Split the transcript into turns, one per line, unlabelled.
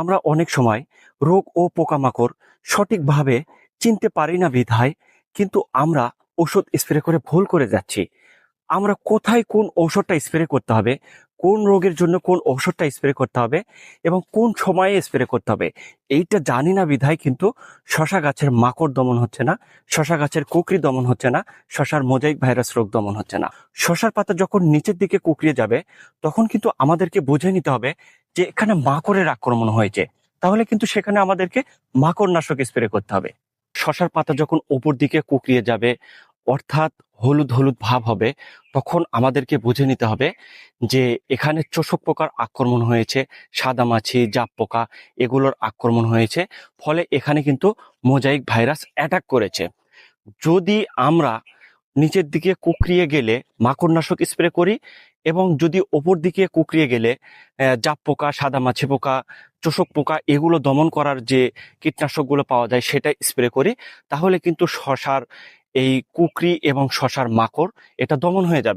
আমরা অনেক সময় রোগ ও পোকামাকড় সঠিকভাবে চিনতে পারি না বিধায় কিন্তু আমরা ওষুধ স্প্রে করে ভুল করে যাচ্ছি। আমরা কোথায় কোন ঔষধটা স্প্রে করতে হবে, কোন রোগের জন্য কোন ঔষধটা স্প্রে করতে হবে এবং কোন সময়ে স্প্রে করতে হবে এইটা জানি না বিধায় কিন্তু শশা গাছের মাকড় দমন হচ্ছে না, শশা গাছের কুকরি দমন হচ্ছে না, শশার মোজাইক ভাইরাস রোগ দমন হচ্ছে না। শশার পাতা যখন নিচের দিকে কুকরিয়ে যাবে তখন কিন্তু আমাদেরকে বুঝে নিতে হবে যে এখানে মাকড়ের আক্রমণ হয়েছে, তাহলে কিন্তু সেখানে আমাদেরকে মাকড় নাশক স্প্রে করতে হবে। শশার পাতা যখন ওপর দিকে কুকরিয়ে যাবে, অর্থাৎ হলুদ হলুদ ভাব হবে, তখন আমাদেরকে বুঝে নিতে হবে যে এখানে চোষক পোকার আক্রমণ হয়েছে, সাদা মাছি, জাপ পোকা এগুলোর আক্রমণ হয়েছে, ফলে এখানে কিন্তু মোজাইক ভাইরাস অ্যাটাক করেছে। যদি আমরা নিচের দিকে কুকরিয়ে গেলে মাকড়নাশক স্প্রে করি এবং যদি ওপর দিকে কুকরিয়ে গেলে জাপ পোকা, সাদা মাছি পোকা, চোষক পোকা এগুলো দমন করার যে কীটনাশকগুলো পাওয়া যায় সেটা স্প্রে করি, তাহলে কিন্তু শশার এই কুকরি এবং শশার মাকড় এটা দমন হয়ে যাবে।